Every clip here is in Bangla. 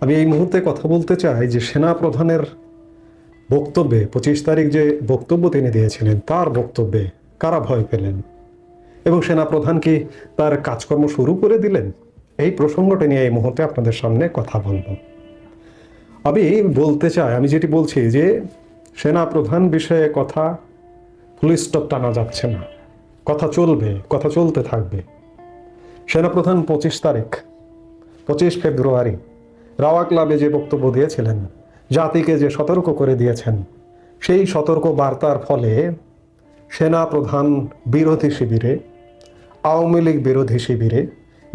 আমি এই মুহূর্তে কথা বলতে চাই যে সেনা প্রধানের বক্তব্যে, পঁচিশ তারিখ যে বক্তব্য তিনি দিয়েছিলেন, তার বক্তব্যে কারা ভয় পেলেন? এবং সেনা প্রধান কি তার কাজকর্ম শুরু করে দিলেন? এই প্রসঙ্গটা নিয়ে এই মুহূর্তে আপনাদের সামনে কথা বলব। আমি বলতে চাই, আমি যেটি বলছি যে সেনা প্রধান বিষয়ে কথা স্টপ টানা যাচ্ছে না। কথা চলবে, কথা চলতে থাকবে। সেনাপ্রধান পঁচিশ তারিখ, পঁচিশ ফেব্রুয়ারি রাওয়া ক্লাবে যে বক্তব্য দিয়েছিলেন, জাতিকে যে সতর্ক করে দিয়েছেন, সেই সতর্ক বার্তার ফলে সেনা প্রধান বিরোধী শিবিরে, আওয়ামী লীগ বিরোধী শিবিরে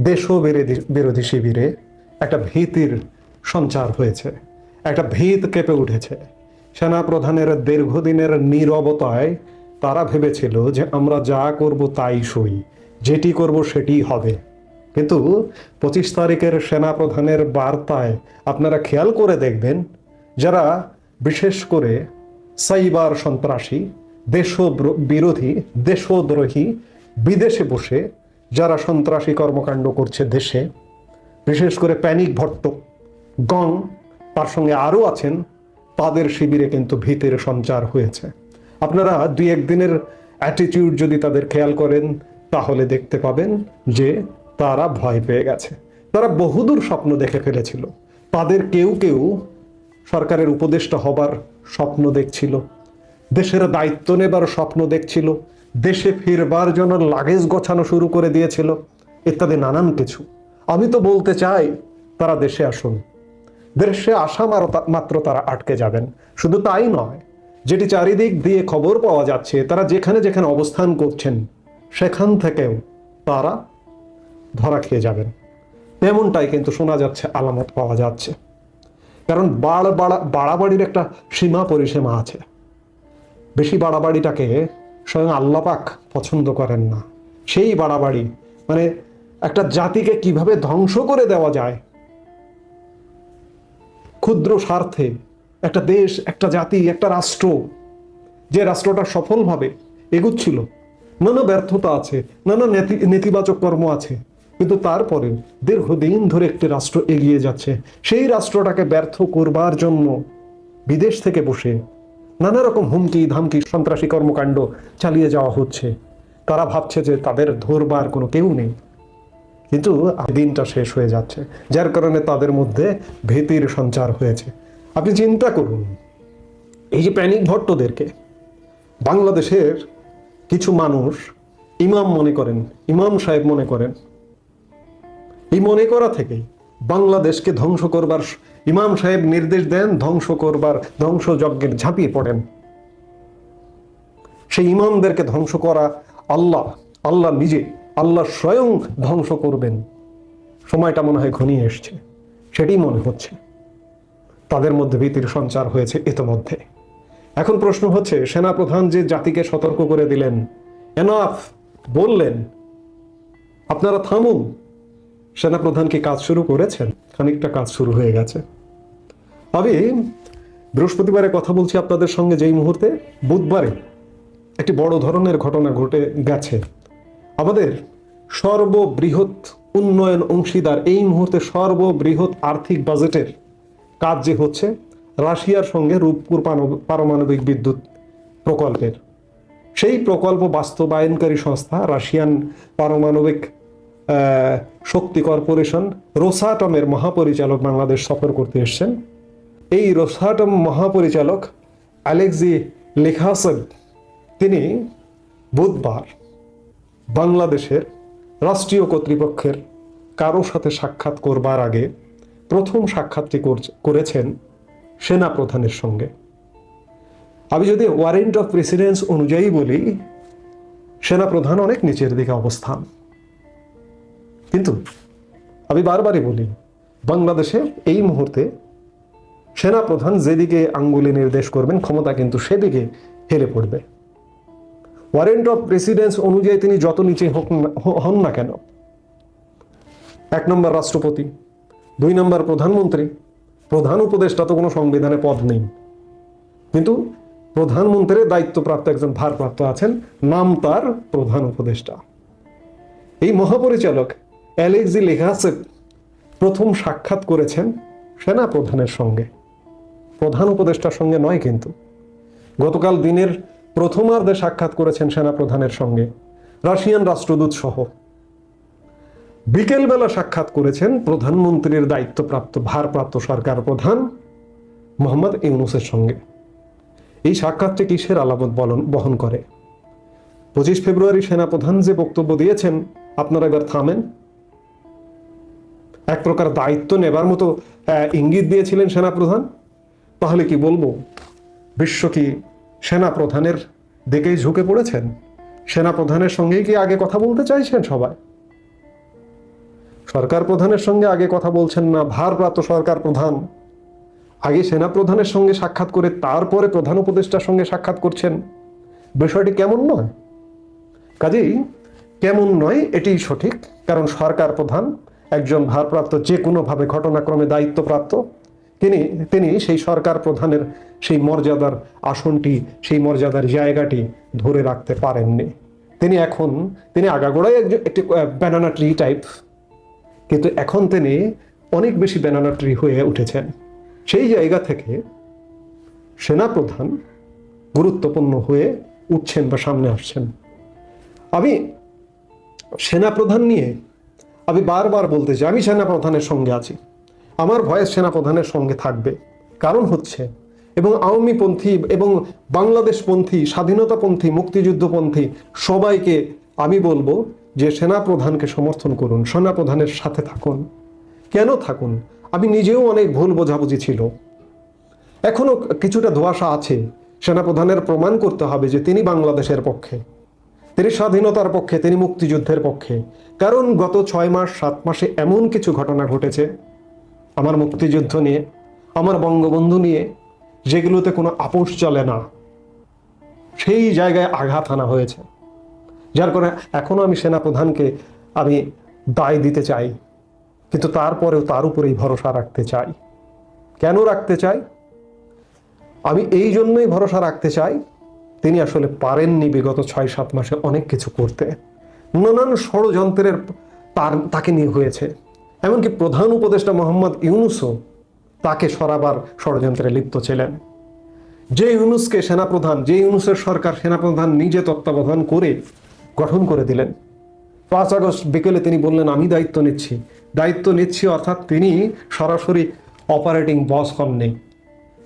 দেশ বিরোধী বিরোধী শিবিরে একটা ভীতির সঞ্চার হয়েছে। একটা ভীত কেঁপে উঠেছে। সেনা প্রধানের দীর্ঘদিনের নীরবতায় তারা ভেবেছিল যে আমরা যা করব তাই সই, যেটি করব সেটি হবে। কিন্তু পঁচিশ তারিখের সেনা প্রধানের বার্তায় আপনারা খেয়াল করে দেখবেন, যারা বিশেষ করে সাইবার সন্ত্রাসী দেশ বিরোধী দেশদ্রোহী, বিদেশে বসে যারা সন্ত্রাসী কর্মকাণ্ড করছে দেশে, বিশেষ করে প্যানিক ভট্ট গং, তার সঙ্গে আরও আছেন, তাদের শিবিরে কিন্তু ভীতের সঞ্চার হয়েছে। আপনারা দুই একদিনের অ্যাটিটিউড যদি তাদের খেয়াল করেন, তাহলে দেখতে পাবেন যে তারা ভয় পেয়ে গেছে। তারা বহুদূর স্বপ্ন দেখে ফেলেছিল। তাদের কেউ কেউ সরকারের উপদেষ্টা হবার স্বপ্ন দেখছিল। দেশের দায়িত্ব নেবার স্বপ্ন দেখছিল। দেশে ফিরবার জন্য লাগেজ গোছানো শুরু করে দিয়েছিল। ইত্যাদি নানান কিছু। আমি তো বলতে চাই, তারা দেশে আসুন। দেশে আসা মাত্র তারা আটকে যাবেন। শুধু তাই নয়, যেটি চারিদিক দিয়ে খবর পাওয়া যাচ্ছে, তারা যেখানে যেখানে অবস্থান করছেন, সেখান থেকেও তারা ধরা খেয়ে যাবেন। তেমনটাই কিন্তু শোনা যাচ্ছে, আলামত পাওয়া যাচ্ছে। কারণ বাড় বাড়া বাড়াবাড়ির একটা সীমা পরিসীমা আছে। বেশি বাড়াবাড়িটাকে স্বয়ং আল্লাপাক পছন্দ করেন না। সেই বাড়াবাড়ি মানে একটা জাতিকে কীভাবে ধ্বংস করে দেওয়া যায়, ক্ষুদ্র স্বার্থে একটা দেশ, একটা জাতি, একটা রাষ্ট্র, যে রাষ্ট্রটা সফলভাবে এগুচ্ছিল, নানা ব্যর্থতা আছে, নানা নেতি, নেতিবাচক কর্ম আছে কিন্তু তারপরে দীর্ঘদিন ধরে একটি রাষ্ট্র এগিয়ে যাচ্ছে। সেই রাষ্ট্রটাকে ব্যর্থ করবার জন্য বিদেশ থেকে বসে নানা রকম হুমকি, ধামকি, সন্ত্রাসী কর্মকাণ্ড চালিয়ে যাওয়া হচ্ছে। তারা ভাবছে যে তাদের ধরবার কোনো কেউ নেই। কিন্তু দিনটা শেষ হয়ে যাচ্ছে, যার কারণে তাদের মধ্যে ভীতির সঞ্চার হয়েছে। আপনি চিন্তা করুন, এই যে প্যানিক ভট্টদেরকে, বাংলাদেশের কিছু মানুষ ইমাম মনে করেন, ইমাম সাহেব মনে করেন এই মনে করা থেকেই বাংলাদেশকে ধ্বংস করবার ইমাম সাহেব নির্দেশ দেন, ধ্বংস করবার, ধ্বংসযজ্ঞের ঝাঁপিয়ে পড়েন। সেই ইমামদেরকে ধ্বংস করা আল্লাহ আল্লাহ নিজে, আল্লাহ স্বয়ং ধ্বংস করবেন। সময়টা মনে হয় ঘনিয়ে এসছে, সেটাই মনে হচ্ছে। তাদের মধ্যে ভীতির সঞ্চার হয়েছে ইতোমধ্যে। এখন প্রশ্ন হচ্ছে, সেনাপ্রধান যে জাতিকে সতর্ক করে দিলেন এনাফ বললেন, আপনারা থামুন সেনাপ্রধান কি কাজ শুরু করেছেন। খানিকটা কাজ শুরু হয়ে গেছে। আমি বৃহস্পতিবারে কথা বলছি আপনাদের সঙ্গে যেই মুহূর্তে। বুধবারে একটি বড় ধরনের ঘটনা ঘটে গেছে। আমাদের সর্ববৃহৎ উন্নয়ন অংশীদার এই মুহূর্তে সর্ববৃহৎ আর্থিক বাজেটের কাজ যে হচ্ছে, রাশিয়ার সঙ্গে রূপপুর পারমাণবিক বিদ্যুৎ প্রকল্পের। সেই প্রকল্প বাস্তবায়নকারী সংস্থা রাশিয়ান পারমাণবিক শক্তি কর্পোরেশন রোসাটমের মহাপরিচালক বাংলাদেশ সফর করতে এসেছেন। এই রোসাটম মহাপরিচালক অ্যালেক্সি লেখাসেব তিনি বুধবার বাংলাদেশের রাষ্ট্রীয় কর্তৃপক্ষের কারও সাথে সাক্ষাৎ করবার আগে প্রথম সাক্ষাৎটি করছে- করেছেন সেনা প্রধানের সঙ্গে। আমি যদি ওয়ারেন্ট অফ প্রেসিডেন্স অনুযায়ী বলি সেনা প্রধান অনেক নিচের দিকে অবস্থান। কিন্তু আমি বারবারই বলি, বাংলাদেশে এই মুহূর্তে সেনা প্রধান যেদিকে আঙ্গুলি নির্দেশ করবেন, ক্ষমতা কিন্তু সেদিকে হেলে পড়বে। ওয়ারেন্ট অফ প্রেসিডেন্স অনুযায়ী তিনি যত নিচে হোক হন না কেন, এক নম্বর রাষ্ট্রপতি, দুই নম্বর প্রধানমন্ত্রী, প্রধান উপদেষ্টা তো কোনো সংবিধানে পদ নেই। কিন্তু প্রধানমন্ত্রীর দায়িত্বপ্রাপ্ত একজন ভারপ্রাপ্ত আছেন, নাম তার প্রধান উপদেষ্টা। এই মহাপরিচালক অ্যালেক্সি লেখাসেপ প্রথম সাক্ষাৎ করেছেন সেনা প্রধানের সঙ্গে। প্রধান উপদেষ্টার সঙ্গে নয় কিন্তু। গতকাল দিনের প্রথমার্ধে সাক্ষাৎ করেছেন সেনা প্রধানের সঙ্গে রাশিয়ান রাষ্ট্রদূত সহ। বিকেলবেলা সাক্ষাৎ করেছেন প্রধানমন্ত্রীর দায়িত্বপ্রাপ্ত, ভারপ্রাপ্ত সরকার প্রধান মোহাম্মদ ইউনুসের সঙ্গে। এই সাক্ষাৎটি কিসের আলামত বহন করে? পঁচিশ ফেব্রুয়ারি সেনাপ্রধান যে বক্তব্য দিয়েছেন, আপনারা এবার থামেন। এক প্রকার দায়িত্ব নেবার মতো ইঙ্গিত দিয়েছিলেন সেনাপ্রধান। তাহলে কি বলব? বিশ্ব কি সেনাপ্রধানের দিকেই ঝুঁকে পড়েছেন? সেনাপ্রধানের সঙ্গেই কি আগে কথা বলতে চাইছেন সবাই? সরকার প্রধানের সঙ্গে আগে কথা বলছেন না ভারপ্রাপ্ত সরকার প্রধান আগে সেনাপ্রধানের সঙ্গে সাক্ষাৎ করে তারপরে প্রধান উপদেষ্টার সঙ্গে সাক্ষাৎ করছেন। বিষয়টি কেমন নয়? কাজেই কেমন নয় এটি সঠিক, কারণ সরকার প্রধান একজন ভারপ্রাপ্ত যে কোনোভাবে ঘটনাক্রমে দায়িত্বপ্রাপ্ত, তিনি তিনি সেই সরকার প্রধানের সেই মর্যাদার আসনটি, সেই মর্যাদার জায়গাটি ধরে রাখতে পারেননি। তিনি এখন, তিনি আগাগোড়াই একটি ব্যানানা ট্রি টাইপ কিন্তু এখন তিনি অনেক বেশি ব্যানানা ট্রি হয়ে উঠেছেন। সেই জায়গা থেকে সেনাপ্রধান গুরুত্বপূর্ণ হয়ে উঠছেন বা সামনে আসছেন। আমি সেনাপ্রধান নিয়ে আমি বারবার বলতে চাই, আমি সেনাপ্রধানের সঙ্গে আছি। আমার ভয়েস সেনাপ্রধানের সঙ্গে থাকবে। কারণ হচ্ছে, এবং আওয়ামীপন্থী এবং বাংলাদেশপন্থী, স্বাধীনতাপন্থী, মুক্তিযুদ্ধপন্থী, সবাইকে আমি বলব যে সেনাপ্রধানকে সমর্থন করুন, সেনাপ্রধানের সাথে থাকুন। কেন থাকুন? আমি নিজেও অনেক ভুল বোঝাবুঝি ছিল। এখনও কিছুটা ধোঁয়াশা আছে। সেনাপ্রধানের প্রমাণ করতে হবে যে তিনি বাংলাদেশের পক্ষে। তিনি স্বাধীনতার পক্ষে, তিনি মুক্তিযুদ্ধের পক্ষে। কারণ গত ছয় মাস, সাত মাসে এমন কিছু ঘটনা ঘটেছে। আমার মুক্তিযুদ্ধ নিয়ে, আমার বঙ্গবন্ধু নিয়ে, যেগুলোতে কোনো আপোষ চলে না, সেই জায়গায় আঘাত আনা হয়েছে। যার কারণে এখনও আমি সেনাপ্রধানকে আমি দায় দিতে চাই, কিন্তু তারপরেও তার উপরেই ভরসা রাখতে চাই। কেন রাখতে চাই? আমি এই জন্যই ভরসা রাখতে চাই তিনি আসলে পারেননি বিগত ছয়, সাত মাসে অনেক কিছু করতে। নানান ষড়যন্ত্রের তার তাকে নিয়ে হয়েছে। এমনকি প্রধান উপদেষ্টা মোহাম্মদ ইউনুসও তাকে সরাবার ষড়যন্ত্রে লিপ্ত ছিলেন। যে ইউনুসকে সেনাপ্রধান, যে ইউনুসের সরকার সেনাপ্রধান নিজে তত্ত্বাবধান করে গঠন করে দিলেন। পাঁচ আগস্ট বিকেলে তিনি বললেন, আমি দায়িত্ব নিচ্ছি। দায়িত্ব নিচ্ছি অর্থাৎ তিনি সরাসরি অপারেটিং বস হননি।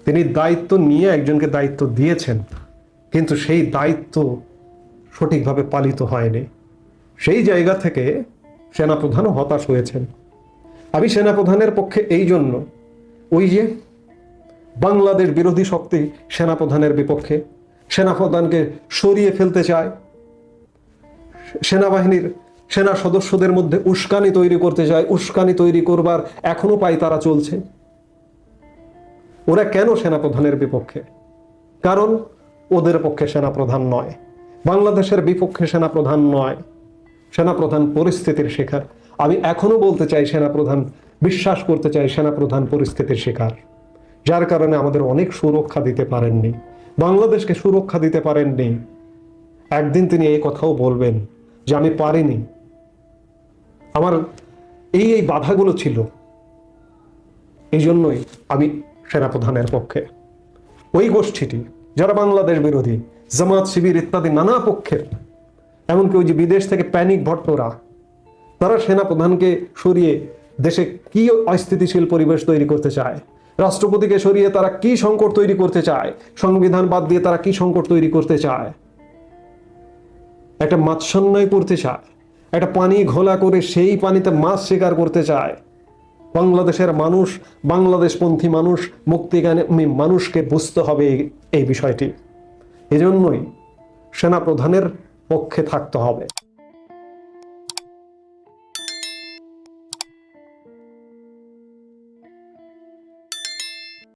তিনি দায়িত্ব নিয়ে একজনকে দায়িত্ব দিয়েছেন। কিন্তু সেই দায়িত্ব সঠিকভাবে পালিত হয়নি। সেই জায়গা থেকে সেনাপ্রধানও হতাশ হয়েছেন। আমি সেনাপ্রধানের পক্ষে এই জন্য ওই যে বাংলাদেশ বিরোধী শক্তি সেনাপ্রধানের বিপক্ষে সেনাপ্রধানকে সরিয়ে ফেলতে চায়, সেনাবাহিনীর সেনা সদস্যদের মধ্যে উস্কানি তৈরি করতে চায়, উস্কানি তৈরি করবার এখনও পাই তারা চলছে। ওরা কেন সেনাপ্রধানের বিপক্ষে? কারণ ওদের পক্ষে সেনাপ্রধান নয়, বাংলাদেশের বিপক্ষে সেনাপ্রধান নয়, সেনাপ্রধান পরিস্থিতির শিকার। আমি এখনও বলতে চাই সেনাপ্রধান, বিশ্বাস করতে চাই সেনাপ্রধান পরিস্থিতির শিকার। যার কারণে আমাদের অনেক সুরক্ষা দিতে পারেননি, বাংলাদেশকে সুরক্ষা দিতে পারেননি। একদিন তিনি এই কথাও বলবেন যে আমি পারিনি। আমার এই এই বাধাগুলো ছিল। এই জন্যই আমি সেনাপ্রধানের পক্ষে। ওই গোষ্ঠীটি যারা বাংলাদেশ বিরোধী, জামাত, শিবির ইত্যাদি নানা পক্ষের, এমনকি ওই যে বিদেশ থেকে প্যানিক ভট্টরা তারা সেনাপ্রধানকে সরিয়ে দেশে কি অস্থিতিশীল পরিবেশ তৈরি করতে চায়? রাষ্ট্রপতিকে সরিয়ে তারা কি সংকট তৈরি করতে চায়? সংবিধান বাদ দিয়ে তারা কি সংকট তৈরি করতে চায়? একটা মাৎসন্যায় করতে চায়, একটা পানি ঘোলা করে সেই পানিতে মাছ শিকার করতে চায় বাংলাদেশের মানুষ, বাংলাদেশপন্থী মানুষ মুক্তিগামী মানুষকে বুঝতে হবে এই- এই বিষয়টি। এজন্যই সেনাপ্রধানের পক্ষে থাকতে হবে।